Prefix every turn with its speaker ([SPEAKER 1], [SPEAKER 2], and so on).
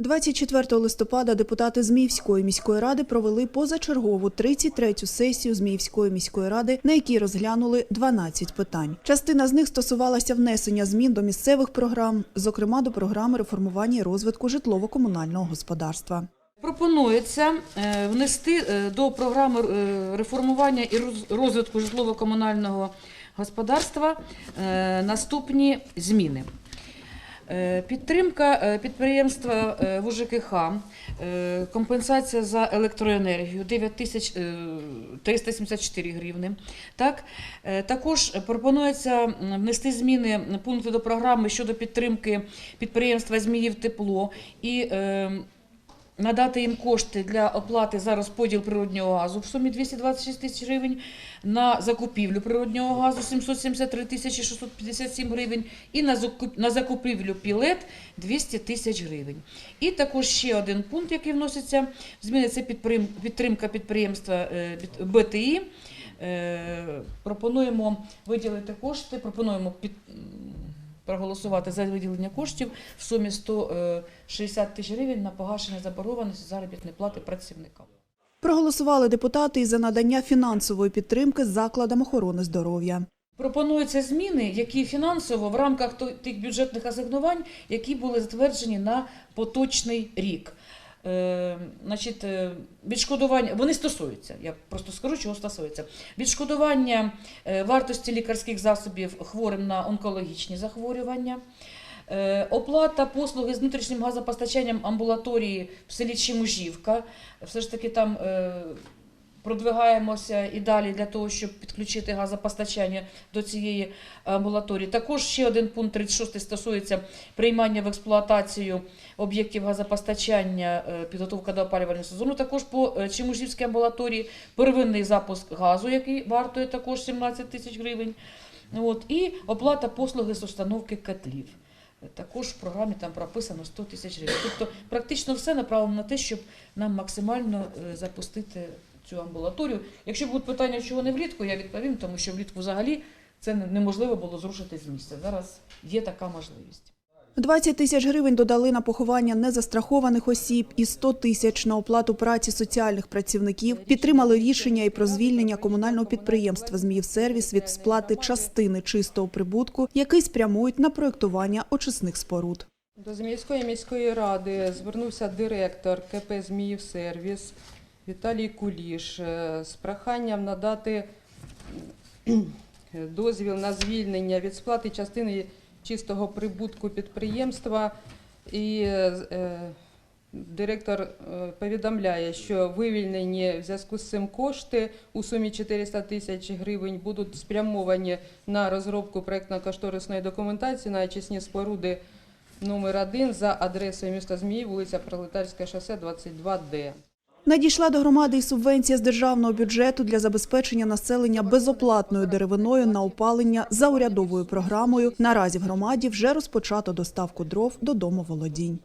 [SPEAKER 1] 24 листопада депутати Зміївської міської ради провели позачергову 33-ю сесію Зміївської міської ради, на якій розглянули 12 питань. Частина з них стосувалася внесення змін до місцевих програм, зокрема до програми реформування і розвитку житлово-комунального господарства.
[SPEAKER 2] Пропонується е, внести е, до програми е, реформування і роз- розвитку житлово-комунального господарства наступні зміни. Е, Підтримка е, підприємства е, ВУЖКХ, компенсація за електроенергію 9 тисяч е, 374 гривни. Так? Також пропонується внести зміни пункти до програми щодо підтримки підприємства Зміїв тепло і е, надати їм кошти для оплати за розподіл природнього газу в сумі 226 тисяч гривень, на закупівлю природнього газу 773 тисячі 657 гривень і на закуп- закупівлю пілет 200 тисяч гривень. І також ще один пункт, який вноситься зміни, це підтримка підприємства е, БТІ. Е, Пропонуємо виділити кошти, пропонуємо проголосувати за виділення коштів в сумі 160 тисяч гривень на погашення заборгованості заробітної плати працівникам.
[SPEAKER 1] Проголосували депутати і за надання фінансової підтримки закладам охорони здоров'я.
[SPEAKER 2] Пропонуються зміни, які фінансово в рамках тих бюджетних асигнувань, які були затверджені на поточний рік. Е, значить, е, відшкодування, вони стосуються, я просто скажу, чого стосується. Відшкодування е, вартості лікарських засобів хворим на онкологічні захворювання. Е, Оплата послуги з внутрішнім газопостачанням амбулаторії в селі Чимужівка. Все ж таки там е, продвигаємося і далі для того, щоб підключити газопостачання до цієї амбулаторії. Також ще один пункт 36 стосується приймання в експлуатацію об'єктів газопостачання, е, підготовка до опалювального сезону. Також по е, Чимужівській амбулаторії первинний запуск газу, який вартує також 17 тисяч гривень. От, і оплата послуги з установки котлів. Також в програмі там прописано 100 тисяч гривень. Тобто практично все направлено на те, щоб нам максимально е, запустити цю амбулаторію. Якщо будуть питання, чого не влітку, я відповім, тому що влітку взагалі це неможливо було зрушити з місця. Зараз є така можливість.
[SPEAKER 1] 20 тисяч гривень додали на поховання незастрахованих осіб і 100 тисяч на оплату праці соціальних працівників. Підтримали рішення і про звільнення комунального підприємства «Зміївсервіс» від сплати частини чистого прибутку, який спрямують на проєктування очисних споруд.
[SPEAKER 3] До Зміївської міської ради звернувся директор КП «Зміївсервіс» Віталій Куліш е, з проханням надати дозвіл на звільнення від сплати частини чистого прибутку підприємства. І е, е, директор е, повідомляє, що вивільнені в зв'язку з цим кошти у сумі 400 тисяч гривень будуть спрямовані на розробку проєктно-кошторисної документації на очисні споруди номер 1 за адресою міста Змії, вулиця Пролетарське шосе, 22Д.
[SPEAKER 1] Надійшла до громади і субвенція з державного бюджету для забезпечення населення безоплатною деревиною на опалення за урядовою програмою. Наразі в громаді вже розпочато доставку дров до домоволодінь.